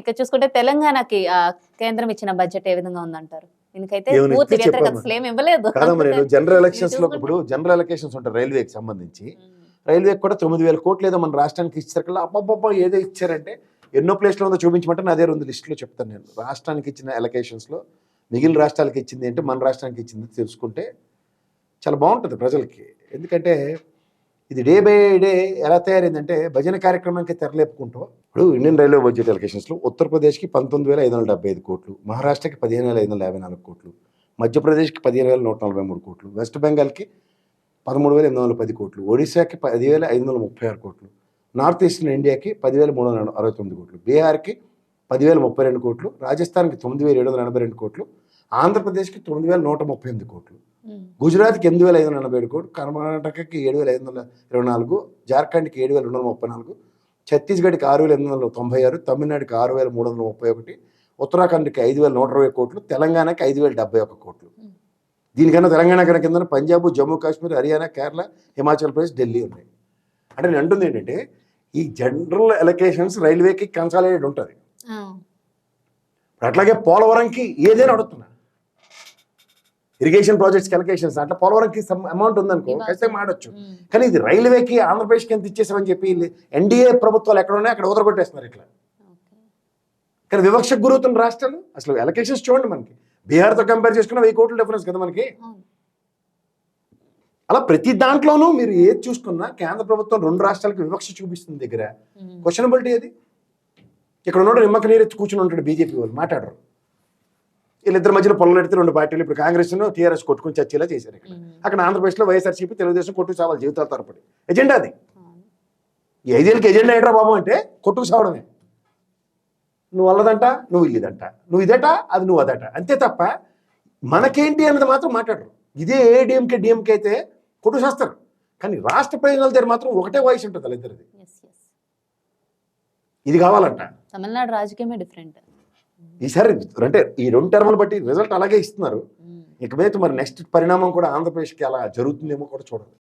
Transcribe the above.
ఇక చూసుకుంటే తెలంగాణకి కేంద్రం ఇచ్చిన బడ్జెట్ ఏ విధంగా ఉందంటారు? జనరల్ ఎలక్షన్స్లో ఇప్పుడు జనరల్ ఎలక్షన్స్ ఉంటాయి రైల్వేకి సంబంధించి. రైల్వేకి కూడా తొమ్మిది వేల కోట్లు ఏదో మన రాష్ట్రానికి ఇచ్చారు కదా అబ్బబ్బబ్బా ఏదో ఇచ్చారంటే ఎన్నో ప్లేస్లో ఉందో చూపించమంటే నా దగ్గర ఉంది లిస్టులో చెప్తాను నేను. రాష్ట్రానికి ఇచ్చిన ఎలకేషన్స్లో మిగిలిన రాష్ట్రాలకి ఇచ్చింది ఏంటి మన రాష్ట్రానికి ఇచ్చింది తెలుసుకుంటే చాలా బాగుంటుంది ప్రజలకి. ఎందుకంటే ఇది డే బై డే ఎలా తయారైందంటే భజన కార్యక్రమానికి తెరలేపుకుంటూ ఇప్పుడు ఇండియన్ రైల్వే బడ్జెట్ ఎలక్షన్స్లో ఉత్తరప్రదేశ్కి పంతొమ్మిది వేల ఐదు వందల డెబ్బై ఐదు కోట్లు మహారాష్ట్రకి పదిహేను వేల ఐదు వందల యాభై నాలుగు కోట్లు మధ్యప్రదేశ్కి పదిహేను వేల నూట నలభై మూడు కోట్లు వెస్ట్ బెంగాల్కి పదమూడు వేల ఎనిమిది వందల పది కోట్లు ఒడిశాకి పదివేల ఐదు వందల ముప్పై ఆరు కోట్లు నార్త్ ఈస్టర్న్ ఇండియాకి పదివేల మూడు వందల అరవై తొమ్మిది కోట్లు బీహార్కి పదివేల ముప్పై రెండు కోట్లు రాజస్థాన్కి తొమ్మిది వేల ఏడు వందల ఎనభై రెండు కోట్లు ఆంధ్రప్రదేశ్కి తొమ్మిది వేల నూట ముప్పై ఎనిమిది కోట్లు. గుజరాత్కి ఎనిమిది వేల ఐదు వందల ఎనభై ఏడు కోట్లు కర్ణాటకకి ఏడు వేల ఐదు వందల ఇరవై నాలుగు జార్ఖండ్కి ఏడు వేల రెండు వందల ముప్పై నాలుగు ఛత్తీస్గఢ్కి ఆరు వేల ఎనిమిది వందల తొంభై ఆరు తమిళనాడుకి ఆరు వేల మూడు వందల ముప్పై ఒకటి ఉత్తరాఖండ్కి ఐదు వేల నూట ఇరవై కోట్లు తెలంగాణకి ఐదు వేల డెబ్బై ఒక్క కోట్లు. దీనికన్నా తెలంగాణ కన్నా కింద పంజాబ్ జమ్మూ కాశ్మీర్ హర్యానా కేరళ హిమాచల్ ప్రదేశ్ ఢిల్లీ ఉన్నాయి. అంటే నేను అంటుంది ఏంటంటే ఈ జనరల్ ఎలకేషన్స్ రైల్వేకి కన్సాలిడేట్ ఉంటుంది. అట్లాగే పోలవరంకి ఏదైనా అడుగుతున్నా. ఇరిగేషన్ ప్రాజెక్ట్స్కి ఎలకేషన్స్ అట్లా పోలవరంకి అమౌంట్ ఉందనుకో. ఖచ్చితంగా మాడొచ్చు. కానీ ఇది రైల్వేకి ఆంధ్రప్రదేశ్కి ఎంత ఇచ్చేసామని చెప్పి ఎన్డీఏ ప్రభుత్వాలు ఎక్కడ ఉన్నాయి అక్కడ ఉదరగొట్టేస్తున్నారు ఇట్లా. కానీ వివక్షకు గురవుతున్న రాష్ట్రాలు అసలు ఎలకేషన్స్ చూడండి మనకి బీహార్తో కంపేర్ చేసుకున్న వెయ్యి కోట్ల డిఫరెన్స్ కదా మనకి. అలా ప్రతి దాంట్లోనూ మీరు ఏది చూసుకున్నా కేంద్ర ప్రభుత్వం రెండు రాష్ట్రాలకు వివక్ష చూపిస్తుంది దగ్గర. క్వశ్చనబిలిటీ అది ఇక్కడ ఉన్నాడు నిమ్మక నీరు కూర్చుని ఉంటాడు బీజేపీ వాళ్ళు మాట్లాడరు వీళ్ళిద్దరి మధ్యలో పొలం ఎడితే రెండు పార్టీలు ఇప్పుడు కాంగ్రెస్ టీఆర్ఎస్ కొట్టుకుని చర్చలా చేశారు ఇక్కడ. అక్కడ ఆంధ్రప్రదేశ్లో వైఎస్ఆర్సీపీ తెలుగుదేశం కొట్టుకు సావాలి జీవితాల తరపడి ఎజెండా అది. ఈ ఐదేళ్ళకి ఎజెండా ఏంట్రా బాబు అంటే కొట్టుకు సావడమే. నువ్వు అల్లదంట నువ్వు ఇల్లిదంట. నువ్వు ఇదట అది నువ్వు అదట. అంతే తప్ప మనకేంటి అన్నది మాత్రం మాట్లాడరు. ఇదే ఏడిఎంకే డిఎంకే అయితే కొట్టుకు చేస్తారు కానీ రాష్ట్ర ప్రయోజనాల దగ్గర మాత్రం ఒకటే వాయిస్ ఉంటుంది వాళ్ళిద్దరిది. ఇది కావాలంట. తమిళనాడు రాజకీయమే డిఫరెంట్. ఈసారి అంటే ఈ రెండు టర్ములు బట్టి రిజల్ట్ అలాగే ఇస్తున్నారు. ఇక మీద మరి నెక్స్ట్ పరిణామం కూడా ఆంధ్రప్రదేశ్కి అలా జరుగుతుందేమో కూడా చూడాలి.